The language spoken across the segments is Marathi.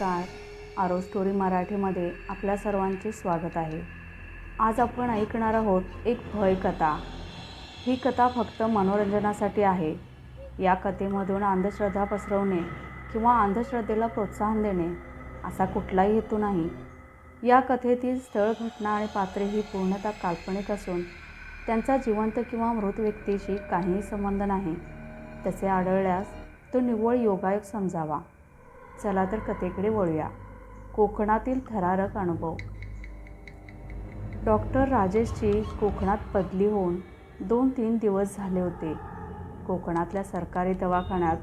नमस्कार. आरो स्टोरी मराठीमध्ये आपल्या सर्वांचे स्वागत आहे. आज आपण ऐकणार आहोत एक भय कथा. ही कथा फक्त मनोरंजनासाठी आहे. या कथेमधून अंधश्रद्धा पसरवणे किंवा अंधश्रद्धेला प्रोत्साहन देणे असा कुठलाही हेतू नाही. या कथेतील स्थळ घटना आणि पात्रे ही पूर्णतः काल्पनिक असून त्यांचा जिवंत किंवा मृत व्यक्तीशी काहीही संबंध नाही. तसे आढळल्यास तो निव्वळ योगायोग समजावा. चला तर कथेकडे वळूया. कोकणातील थरारक अनुभव. डॉक्टर राजेशची कोकणात बदली होऊन दोन तीन दिवस झाले होते. कोकणातल्या सरकारी दवाखान्यात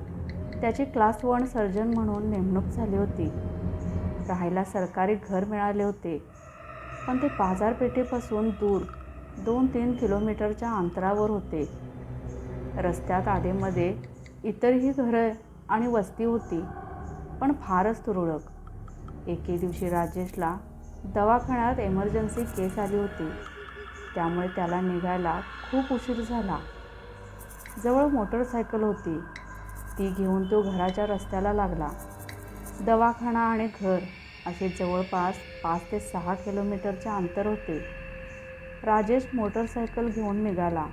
त्याची क्लास वन सर्जन म्हणून नेमणूक झाली होती. राहायला सरकारी घर मिळाले होते पण ते बाजारपेठेपासून दूर दोन तीन किलोमीटरच्या अंतरावर होते. रस्त्यात आधेमध्ये इतरही घरं आणि वस्ती होती. पण फारच तुरळक. एके दिवशी राजेशला दवाखान्यात एमर्जन्सी केस आली होती. त्यामुळे त्याला निघायला खूप उशीर झाला. जवळ मोटरसायकल होती. ती घेऊन तो घराच्या रस्त्याला लागला. दवाखाना आणि घर असे जवळपास पाच ते सहा किलोमीटरचे अंतर होते. राजेश मोटरसायकल घेऊन निघाला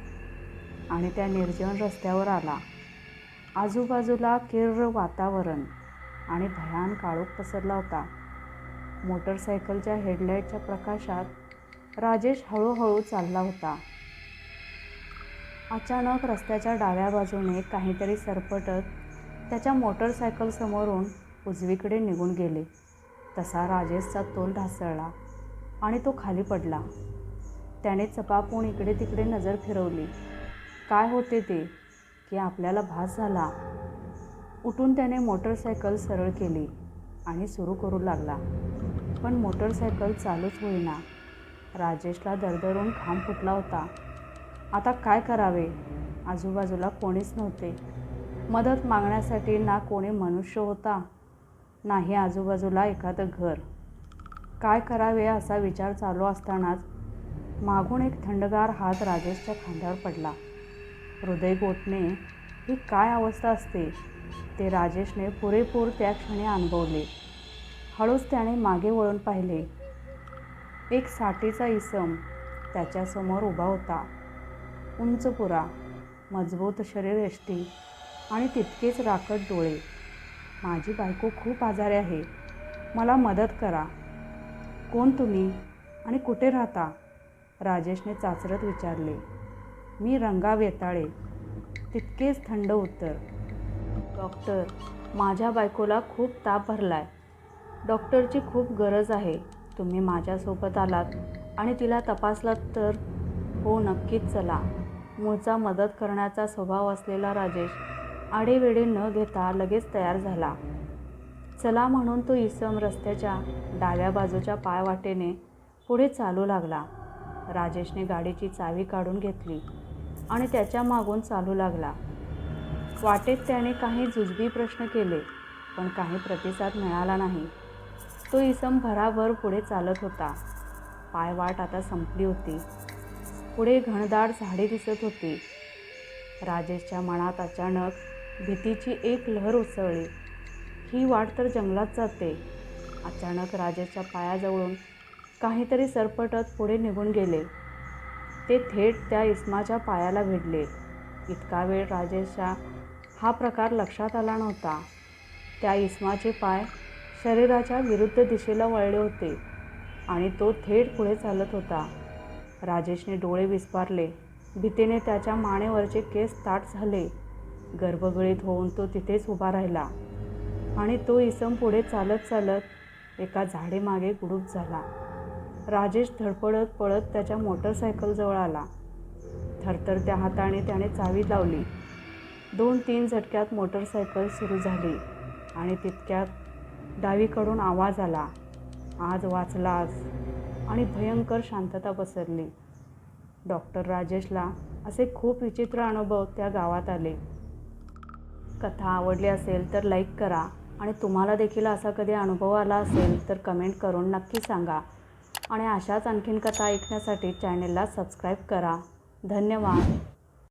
आणि त्या निर्जन रस्त्यावर आला. आजूबाजूला किर्र वातावरण. आणि भयान काळोख पसरला होता. मोटरसायकलच्या हेडलाईटच्या प्रकाशात राजेश हळूहळू चालला होता. अचानक रस्त्याच्या डाव्या बाजूने काहीतरी सरपटत त्याच्या मोटरसायकलसमोरून उजवीकडे निघून गेले. तसा राजेशचा तोल ढासळला आणि तो खाली पडला. त्याने चपापून इकडे तिकडे नजर फिरवली. काय होते ते? की आपल्याला भास झाला. उठून त्याने मोटरसायकल सरळ केली आणि सुरू करू लागला. पण मोटरसायकल चालूच होईना. राजेशला दरदरून घाम फुटला होता. आता काय करावे? आजूबाजूला कोणीच नव्हते. मदत मागण्यासाठी ना कोणी मनुष्य होता नाही आजूबाजूला एखादं घर. काय करावे असा विचार चालू असतानाच मागून एक थंडगार हात राजेशच्या खांद्यावर पडला. हृदय गोठणे ही काय अवस्था असते ते राजेशने पुरेपूर त्या क्षणी अनुभवले. हळूच त्याने मागे वळून पाहिले. एक साठीचा इसम त्याच्यासमोर उभा होता. उंच पुरा मजबूत शरीरयष्टी आणि तितकेच राखट डोळे. माझी बायको खूप आजारी आहे. मला मदत करा. कोण तुम्ही आणि कुठे राहता? राजेशने चाचरत विचारले. मी रंगा वेताळे तितकेच थंड उत्तर. डॉक्टर माझ्या बायकोला खूप ताप भरला आहे डॉक्टरची खूप गरज आहे. तुम्ही माझ्यासोबत आलात आणि तिला तपासलात तर हो नक्कीच चला. मूळचा मदत करण्याचा स्वभाव असलेला राजेश आडेवेडे न घेता लगेच तयार झाला. चला म्हणून तो इसम रस्त्याच्या डाव्या बाजूच्या पायवाटेने पुढे चालू लागला. राजेशने गाडीची चावी काढून घेतली. आणि त्याच्या मागून चालू लागला. वाटेत त्याने काही जुजबी प्रश्न केले पण काही प्रतिसाद मिळाला नाही. तो इसम भराभर पुढे चालत होता. पायवाट आता संपली होती. पुढे घनदाट झाडे दिसत होती. राजेशच्या मनात अचानक भीतीची एक लहर उसळली. ही वाट तर जंगलात जाते. अचानक राजेशच्या पायाजवळून काहीतरी सरपटत पुढे निघून गेले. ते थेट त्या इस्माच्या पायाला भिडले. इतका वेळ राजेशच्या हा प्रकार लक्षात आला नव्हता. त्या इस्माचे पाय शरीराच्या विरुद्ध दिशेला वळले होते आणि तो थेट पुढे चालत होता. राजेशने डोळे विस्पारले. भीतीने त्याच्या मानेवरचे केस ताट झाले. गर्भगळीत होऊन तो तिथेच उभा राहिला आणि तो इसम पुढे चालत चालत एका झाडेमागे गुडूप झाला. राजेश धडपडत पळत त्याच्या मोटरसायकलजवळ आला. थरथरत्या हाताने त्याने चावी लावली. दोन तीन झटक्यात मोटरसायकल सुरू झाली आणि तितक्यात डावीकडून आवाज आला. आज वाचलास. आणि भयंकर शांतता पसरली. डॉक्टर राजेशला असे खूप विचित्र अनुभव त्या गावात आले. कथा आवडली असेल तर लाईक करा आणि तुम्हाला देखील असा कधी अनुभव आला असेल तर कमेंट करून नक्की सांगा. आणि अशाच आणखीन कथा ऐकण्यासाठी चॅनेलला सबस्क्राईब करा. धन्यवाद.